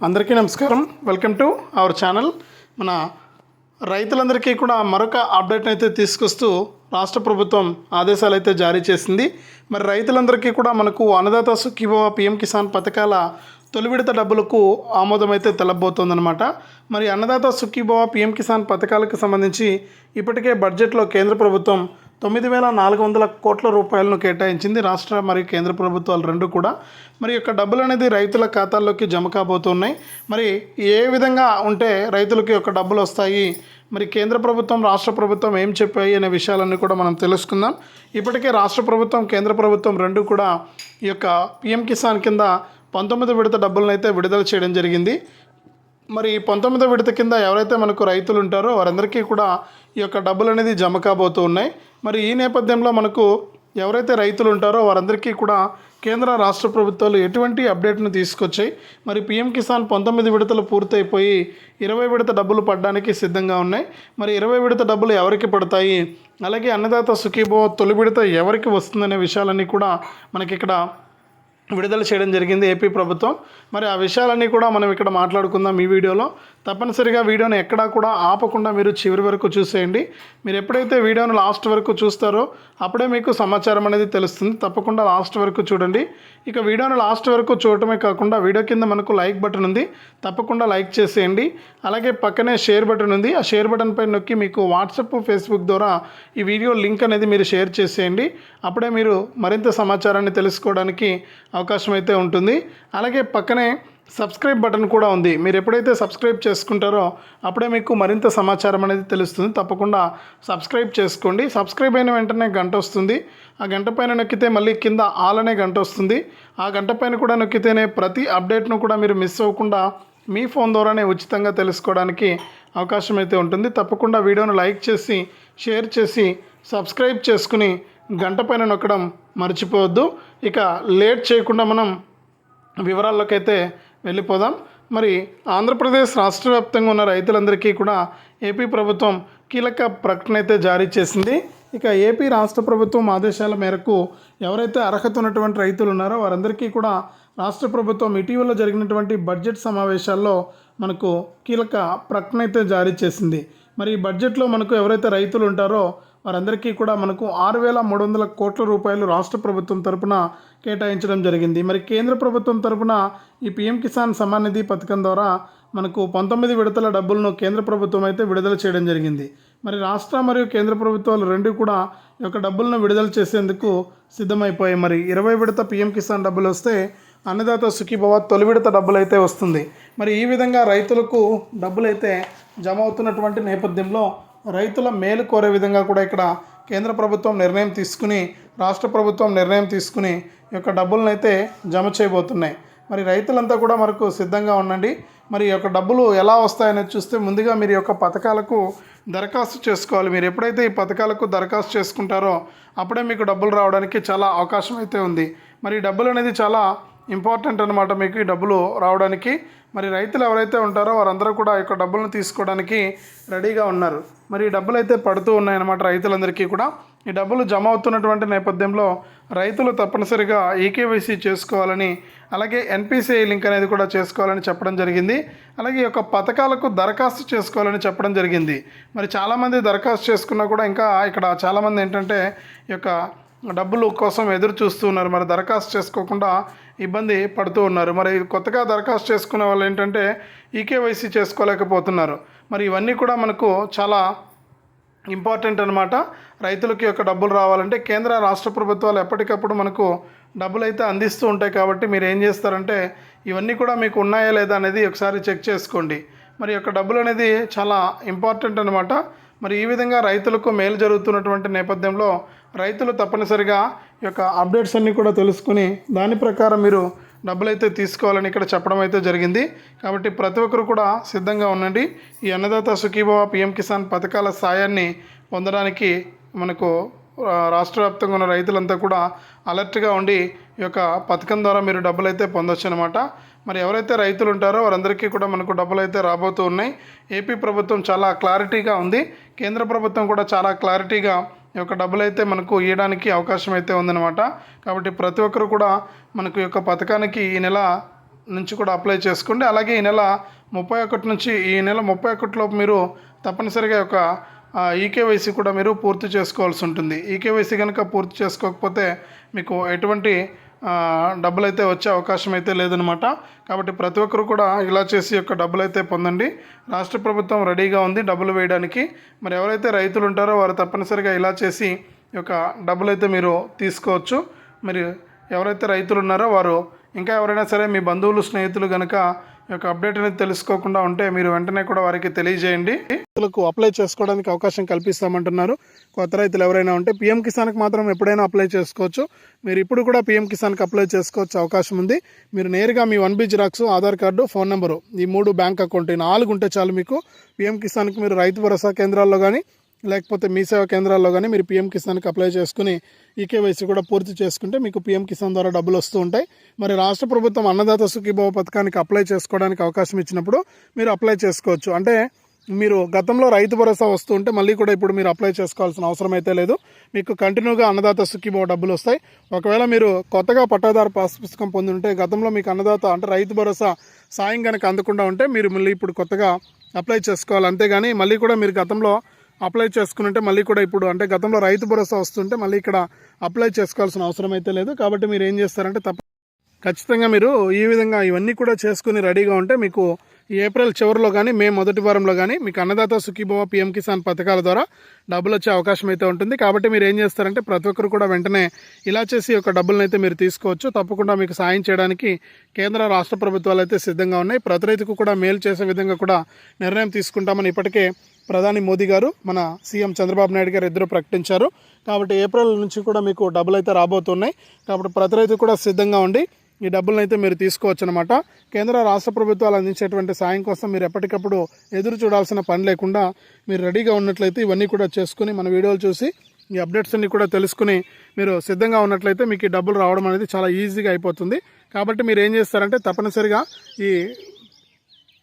అందరికీ నమస్కారం. Welcome to our channel మన రైతులందరికీ కూడా మరొక అప్డేట్ అయితే తీసుకొస్తూ రాష్ట్ర ప్రభుత్వం ఆదేశాలు అయితే జారీ చేసింది. మరి రైతులందరికీ కూడా మనకు అన్నదాత సుఖీభవ పిఎం కిసాన్ పథకాల తొలి విడత డబ్బులకు ఆమోదం అయితే తెలబోతోందనమాట మరి అన్నదాత సుఖీభవ పిఎం కిసాన్ పథకాలకు సంబంధించి ఇప్పటికే బడ్జెట్లో కేంద్ర ప్రభుత్వం తొమ్మిది వేల నాలుగు వందల కోట్ల రూపాయలను కేటాయించింది రాష్ట్ర మరియు కేంద్ర ప్రభుత్వాలు రెండు కూడా. మరి యొక్క డబ్బులు అనేది రైతుల ఖాతాల్లోకి జమ కాబోతున్నాయి. మరి ఏ విధంగా ఉంటే రైతులకి యొక్క డబ్బులు వస్తాయి? మరి కేంద్ర ప్రభుత్వం రాష్ట్ర ప్రభుత్వం ఏం చెప్పాయి అనే విషయాలన్నీ కూడా మనం తెలుసుకుందాం. ఇప్పటికే రాష్ట్ర ప్రభుత్వం కేంద్ర ప్రభుత్వం రెండు కూడా ఈ యొక్క పిఎం కిసాన్ కింద పంతొమ్మిది విడత డబ్బులను అయితే విడుదల చేయడం జరిగింది. మరి పంతొమ్మిదో విడత కింద ఎవరైతే మనకు రైతులు ఉంటారో వారందరికీ కూడా ఈ యొక్క డబ్బులు అనేది జమ కాబోతూ ఉన్నాయి. మరి ఈ నేపథ్యంలో మనకు ఎవరైతే రైతులు ఉంటారో వారందరికీ కూడా కేంద్ర రాష్ట్ర ప్రభుత్వాలు ఎటువంటి అప్డేట్ను తీసుకొచ్చాయి. మరి పిఎం కిసాన్ పంతొమ్మిది విడతలు పూర్తయిపోయి ఇరవై విడత డబ్బులు పడడానికి సిద్ధంగా ఉన్నాయి. మరి ఇరవై విడత డబ్బులు ఎవరికి పడతాయి? అలాగే అన్నదాత సుఖీభో తొలి విడత ఎవరికి వస్తుందనే విషయాలన్నీ కూడా మనకి ఇక్కడ విడుదల చేయడం జరిగింది ఏపీ ప్రభుత్వం. మరి ఆ విషయాలన్నీ కూడా మనం ఇక్కడ మాట్లాడుకుందాం ఈ వీడియోలో. తప్పనిసరిగా వీడియోని ఎక్కడా కూడా ఆపకుండా మీరు చివరి వరకు చూసేయండి. మీరు ఎప్పుడైతే వీడియోను లాస్ట్ వరకు చూస్తారో అప్పుడే మీకు సమాచారం అనేది తెలుస్తుంది. తప్పకుండా లాస్ట్ వరకు చూడండి. ఇక వీడియోను లాస్ట్ వరకు చూడటమే కాకుండా వీడియో కింద మనకు లైక్ బటన్ ఉంది. తప్పకుండా లైక్ చేసేయండి. అలాగే పక్కనే షేర్ బటన్ ఉంది. ఆ షేర్ బటన్ పై నొక్కి మీకు వాట్సాప్ ఫేస్బుక్ ద్వారా ఈ వీడియో లింక్ అనేది మీరు షేర్ చేసేయండి. అప్పుడే మీరు మరింత సమాచారాన్ని తెలుసుకోవడానికి అవకాశం అయితే ఉంటుంది. అలాగే పక్కనే సబ్స్క్రైబ్ బటన్ కూడా ఉంది. మీరు ఎప్పుడైతే సబ్స్క్రైబ్ చేసుకుంటారో అప్పుడే మీకు మరింత సమాచారం అనేది తెలుస్తుంది. తప్పకుండా సబ్స్క్రైబ్ చేసుకోండి. సబ్స్క్రైబ్ అయిన వెంటనే గంట వస్తుంది. ఆ గంట పైన నొక్కితే మళ్ళీ కింద ఆల్ అనే గంట వస్తుంది. ఆ గంట పైన కూడా నొక్కితేనే ప్రతి అప్డేట్ను కూడా మీరు మిస్ అవ్వకుండా మీ ఫోన్ ద్వారానే ఉచితంగా తెలుసుకోవడానికి అవకాశం అయితే ఉంటుంది. తప్పకుండా వీడియోను లైక్ చేసి షేర్ చేసి సబ్స్క్రైబ్ చేసుకుని గంట పైన నొక్కడం మర్చిపోవద్దు. ఇక లేట్ చేయకుండా మనం వివరాల్లోకి అయితే వెళ్ళిపోదాం. మరి ఆంధ్రప్రదేశ్ రాష్ట్ర వ్యాప్తంగా ఉన్న రైతులందరికీ కూడా ఏపీ ప్రభుత్వం కీలక ప్రకటన అయితే జారీ చేసింది. ఇక ఏపీ రాష్ట్ర ప్రభుత్వం ఆదేశాల మేరకు ఎవరైతే అర్హత ఉన్నటువంటి రైతులు ఉన్నారో వారందరికీ కూడా రాష్ట్ర ప్రభుత్వం ఇటీవల జరిగినటువంటి బడ్జెట్ సమావేశాల్లో మనకు కీలక ప్రకటన అయితే జారీ చేసింది. మరి ఈ బడ్జెట్లో మనకు ఎవరైతే రైతులు ఉంటారో వారందరికీ కూడా మనకు ఆరు వేల మూడు వందల కోట్ల రూపాయలు రాష్ట్ర ప్రభుత్వం తరపున కేటాయించడం జరిగింది. మరి కేంద్ర ప్రభుత్వం తరపున ఈ పిఎం కిసాన్ సమ్మాన్ నిధి పథకం ద్వారా మనకు పంతొమ్మిది విడతల డబ్బులను కేంద్ర ప్రభుత్వం అయితే విడుదల చేయడం జరిగింది. మరి రాష్ట్ర మరియు కేంద్ర ప్రభుత్వాలు రెండు కూడా ఈ యొక్క డబ్బులను విడుదల చేసేందుకు సిద్ధమైపోయాయి. మరి ఇరవై విడత పిఎం కిసాన్ డబ్బులు వస్తే అన్నదాత సుఖీభవ తొలి విడత డబ్బులు అయితే వస్తుంది. మరి ఈ విధంగా రైతులకు డబ్బులు అయితే జమ అవుతున్నటువంటి నేపథ్యంలో రైతుల మేలు కోరే విధంగా కూడా ఇక్కడ కేంద్ర ప్రభుత్వం నిర్ణయం తీసుకుని రాష్ట్ర ప్రభుత్వం నిర్ణయం తీసుకుని ఈ యొక్క డబ్బులను అయితే జమ చేయబోతున్నాయి. మరి రైతులంతా కూడా మనకు సిద్ధంగా ఉండండి. మరి ఈ యొక్క డబ్బులు ఎలా వస్తాయనేది చూస్తే ముందుగా మీరు ఈ యొక్క పథకాలకు దరఖాస్తు చేసుకోవాలి. మీరు ఎప్పుడైతే ఈ పథకాలకు దరఖాస్తు చేసుకుంటారో అప్పుడే మీకు డబ్బులు రావడానికి చాలా అవకాశం అయితే ఉంది. మరి డబ్బులు అనేది చాలా ఇంపార్టెంట్ అనమాట మీకు ఈ డబ్బులు రావడానికి. మరి రైతులు ఎవరైతే ఉంటారో వారందరూ కూడా యొక్క డబ్బులను తీసుకోవడానికి రెడీగా ఉన్నారు. మరి ఈ డబ్బులు అయితే పడుతూ ఉన్నాయన్నమాట రైతులందరికీ కూడా. ఈ డబ్బులు జమ అవుతున్నటువంటి నేపథ్యంలో రైతులు తప్పనిసరిగా ఈకేవైసీ చేసుకోవాలని అలాగే ఎన్పిసిఐ లింక్ అనేది కూడా చేసుకోవాలని చెప్పడం జరిగింది. అలాగే ఈ యొక్క పథకాలకు దరఖాస్తు చేసుకోవాలని చెప్పడం జరిగింది. మరి చాలామంది దరఖాస్తు చేసుకున్నా కూడా ఇంకా ఇక్కడ చాలామంది ఏంటంటే ఈ యొక్క డబ్బులు కోసం ఎదురు చూస్తూ ఉన్నారు. మరి దరఖాస్తు చేసుకోకుండా ఇబ్బంది పడుతూ ఉన్నారు. మరి కొత్తగా దరఖాస్తు చేసుకునే వాళ్ళు ఏంటంటే ఈకేవైసీ చేసుకోలేకపోతున్నారు. మరి ఇవన్నీ కూడా మనకు చాలా ఇంపార్టెంట్ అనమాట రైతులకి యొక్క డబ్బులు రావాలంటే కేంద్ర రాష్ట్ర ప్రభుత్వాలు ఎప్పటికప్పుడు మనకు డబ్బులు అయితే అందిస్తూ ఉంటాయి కాబట్టి మీరు ఏం చేస్తారంటే ఇవన్నీ కూడా మీకు ఉన్నాయా లేదా అనేది ఒకసారి చెక్ చేసుకోండి. మరి యొక్క డబ్బులు అనేది చాలా ఇంపార్టెంట్ అనమాట మరి ఈ విధంగా రైతులకు మేలు జరుగుతున్నటువంటి నేపథ్యంలో రైతులు తప్పనిసరిగా ఈ యొక్క అప్డేట్స్ అన్నీ కూడా తెలుసుకుని దాని ప్రకారం మీరు డబ్బులు అయితే తీసుకోవాలని ఇక్కడ చెప్పడం అయితే జరిగింది. కాబట్టి ప్రతి ఒక్కరు కూడా సిద్ధంగా ఉండండి. ఈ అన్నదాత సుఖీభవ పిఎం కిసాన్ పథకాల సాయాన్ని పొందడానికి మనకు రాష్ట్ర వ్యాప్తంగా ఉన్న రైతులంతా కూడా అలర్ట్గా ఉండి ఈ యొక్క పథకం ద్వారా మీరు డబ్బులు అయితే పొందొచ్చు అనమాట మరి ఎవరైతే రైతులు ఉంటారో వారందరికీ కూడా మనకు డబ్బులు అయితే రాబోతూ ఉన్నాయి. ఏపీ ప్రభుత్వం చాలా క్లారిటీగా ఉంది. కేంద్ర ప్రభుత్వం కూడా చాలా క్లారిటీగా ఈ యొక్క డబ్బులు అయితే మనకు ఇవ్వడానికి అవకాశం అయితే ఉందన్నమాట. కాబట్టి ప్రతి ఒక్కరు కూడా మనకు యొక్క పథకానికి ఈ నెల నుంచి కూడా అప్లై చేసుకోండి. అలాగే ఈ నెల ముప్పై ఒకటి నుంచి ఈ నెల ముప్పై ఒకటిలోపు మీరు తప్పనిసరిగా ఒక ఈకేవైసీ కూడా మీరు పూర్తి చేసుకోవాల్సి ఉంటుంది. ఈకేవైసీ కనుక పూర్తి చేసుకోకపోతే మీకు ఎటువంటి డబ్బులు అయితే వచ్చే అవకాశం అయితే లేదనమాట కాబట్టి ప్రతి ఒక్కరు కూడా ఇలా చేసి యొక్క డబ్బులు అయితే పొందండి. రాష్ట్ర ప్రభుత్వం రెడీగా ఉంది డబ్బులు వేయడానికి. మరి ఎవరైతే రైతులు ఉంటారో వారు తప్పనిసరిగా ఇలా చేసి యొక్క డబ్బులు అయితే మీరు తీసుకోవచ్చు. మరి ఎవరైతే రైతులు ఉన్నారో వారు ఇంకా ఎవరైనా సరే మీ బంధువులు స్నేహితులు కనుక యొక్క అప్డేట్ అనేది తెలుసుకోకుండా ఉంటే మీరు వెంటనే కూడా వారికి తెలియజేయండి. రైతులకు అప్లై చేసుకోవడానికి అవకాశం కల్పిస్తామంటున్నారు. కొత్త రైతులు ఎవరైనా ఉంటే పిఎం కిసాన్కి మాత్రం ఎప్పుడైనా అప్లై చేసుకోవచ్చు. మీరు ఇప్పుడు కూడా పిఎం కిసాన్కి అప్లై చేసుకోవచ్చు అవకాశం ఉంది. మీరు నేరుగా మీ one B xerox Aadhaar card phone number ఈ మూడు బ్యాంక్ అకౌంట్ ఈ నాలుగు ఉంటే చాలు మీకు. పిఎం కిసాన్కి మీరు రైతు భరోసా కేంద్రాల్లో కానీ లేకపోతే మీ సేవా కేంద్రాల్లో కానీ మీరు పిఎం కిసాన్కి అప్లై చేసుకుని ఈ కేవైసీ కూడా పూర్తి చేసుకుంటే మీకు పిఎం కిసాన్ ద్వారా డబ్బులు వస్తూ ఉంటాయి. మరి రాష్ట్ర ప్రభుత్వం అన్నదాత సుఖీభావ పథకానికి అప్లై చేసుకోవడానికి అవకాశం ఇచ్చినప్పుడు మీరు అప్లై చేసుకోవచ్చు. అంటే మీరు గతంలో రైతు భరోసా వస్తూ ఉంటే మళ్ళీ కూడా ఇప్పుడు మీరు అప్లై చేసుకోవాల్సిన అవసరం అయితే లేదు. మీకు కంటిన్యూగా అన్నదాత సుఖీభావ డబ్బులు వస్తాయి. ఒకవేళ మీరు కొత్తగా పట్టాదారు పాస్ పుస్తకం పొంది ఉంటే గతంలో మీకు అన్నదాత అంటే రైతు భరోసా సాయం కనుక అందకుండా ఉంటే మీరు మళ్ళీ ఇప్పుడు కొత్తగా అప్లై చేసుకోవాలి. అంతేగాని మళ్ళీ కూడా మీరు గతంలో అప్లై చేసుకుంటే మళ్ళీ కూడా ఇప్పుడు అంటే గతంలో రైతు భరోసా వస్తుంటే మళ్ళీ ఇక్కడ అప్లై చేసుకోవాల్సిన అవసరం అయితే లేదు. కాబట్టి మీరు ఏం చేస్తారంటే తప్ప ఖచ్చితంగా మీరు ఈ విధంగా ఇవన్నీ కూడా చేసుకుని రెడీగా ఉంటే మీకు ఏప్రిల్ చివరిలో కానీ మే మొదటి వారంలో కానీ మీకు అన్నదాత సుఖీభవ పిఎం కిసాన్ పథకాల ద్వారా డబ్బులు వచ్చే అవకాశం అయితే ఉంటుంది. కాబట్టి మీరు ఏం చేస్తారంటే ప్రతి ఒక్కరు కూడా వెంటనే ఇలా చేసి ఒక డబ్బులను అయితే మీరు తీసుకోవచ్చు. తప్పకుండా మీకు సాయం చేయడానికి కేంద్ర రాష్ట్ర ప్రభుత్వాలు అయితే సిద్ధంగా ఉన్నాయి. ప్రతి రైతుకు కూడా మేలు చేసే విధంగా కూడా నిర్ణయం తీసుకుంటామని ఇప్పటికే ప్రధాని మోదీ గారు మన సీఎం చంద్రబాబు నాయుడు గారు ఇద్దరు ప్రకటించారు. కాబట్టి ఏప్రిల్ నుంచి కూడా మీకు డబ్బులు అయితే రాబోతున్నాయి. కాబట్టి ప్రతి రైతు కూడా సిద్ధంగా ఉండి ఈ డబ్బులను అయితే మీరు తీసుకోవచ్చు అనమాట కేంద్ర రాష్ట్ర ప్రభుత్వాలు అందించేటువంటి సాయం కోసం మీరు ఎప్పటికప్పుడు ఎదురు చూడాల్సిన పని లేకుండా మీరు రెడీగా ఉన్నట్లయితే ఇవన్నీ కూడా చేసుకుని మన వీడియోలు చూసి ఈ అప్డేట్స్ అన్ని కూడా తెలుసుకుని మీరు సిద్ధంగా ఉన్నట్లయితే మీకు ఈ డబ్బులు రావడం అనేది చాలా ఈజీగా అయిపోతుంది. కాబట్టి మీరు ఏం చేస్తారంటే తప్పనిసరిగా ఈ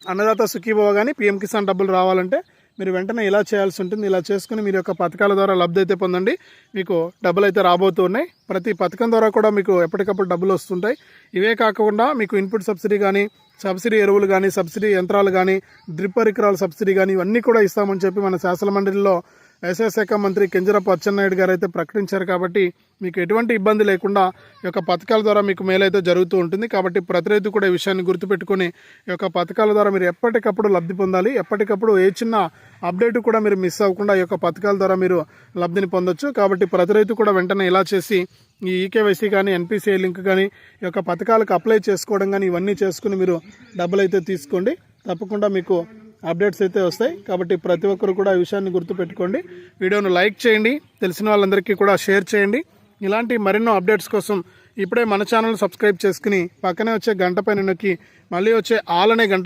అన్నదాత సుఖీభవ కానీ పిఎం కిసాన్ డబ్బులు రావాలంటే మీరు వెంటనే ఇలా చేయాల్సి ఉంటుంది. ఇలా చేసుకుని మీరు యొక్క పథకాల ద్వారా లబ్ధి అయితే పొందండి. మీకు డబ్బులు అయితే రాబోతున్నాయి ప్రతి పథకం ద్వారా కూడా మీకు ఎప్పటికప్పుడు డబ్బులు వస్తుంటాయి. ఇవే కాకుండా మీకు ఇన్పుట్ సబ్సిడీ కానీ సబ్సిడీ ఎరువులు కానీ సబ్సిడీ యంత్రాలు కానీ డ్రిప్ పరికరాల సబ్సిడీ కానీ ఇవన్నీ కూడా ఇస్తామని చెప్పి మన శాసన మండలిలో వ్యవసాయ శాఖ మంత్రి కింజరపు అచ్చెన్నాయుడు గారు అయితే ప్రకటించారు కాబట్టి మీకు ఎటువంటి ఇబ్బంది లేకుండా ఈ యొక్క పథకాల ద్వారా మీకు మేలైతే జరుగుతూ ఉంటుంది. కాబట్టి ప్రతి రైతు కూడా ఈ విషయాన్ని గుర్తుపెట్టుకుని ఈ యొక్క పథకాల ద్వారా మీరు ఎప్పటికప్పుడు లబ్ధి పొందాలి. ఎప్పటికప్పుడు ఏ చిన్న అప్డేట్ కూడా మీరు మిస్ అవ్వకుండా ఈ యొక్క పథకాల ద్వారా మీరు లబ్ధిని పొందొచ్చు. కాబట్టి ప్రతి రైతు కూడా వెంటనే ఇలా చేసి ఈ ఈకేవైసీ కానీ ఎన్పిసిఐ లింక్ కానీ ఈ యొక్క పథకాలకు అప్లై చేసుకోవడం కానీ ఇవన్నీ చేసుకుని మీరు డబ్బులు అయితే తీసుకోండి. తప్పకుండా మీకు అప్డేట్స్ అయితే వస్తాయి. కాబట్టి ప్రతి ఒక్కరు కూడా ఈ విషయాన్ని గుర్తుపెట్టుకోండి. వీడియోను లైక్ చేయండి. తెలిసిన వాళ్ళందరికీ కూడా షేర్ చేయండి. ఇలాంటి మరెన్నో అప్డేట్స్ కోసం ఇప్పుడే మన ఛానల్ సబ్స్క్రైబ్ చేసుకుని పక్కనే వచ్చే గంట పైన నొక్కి మళ్ళీ వచ్చే ఆల్ అనే గంట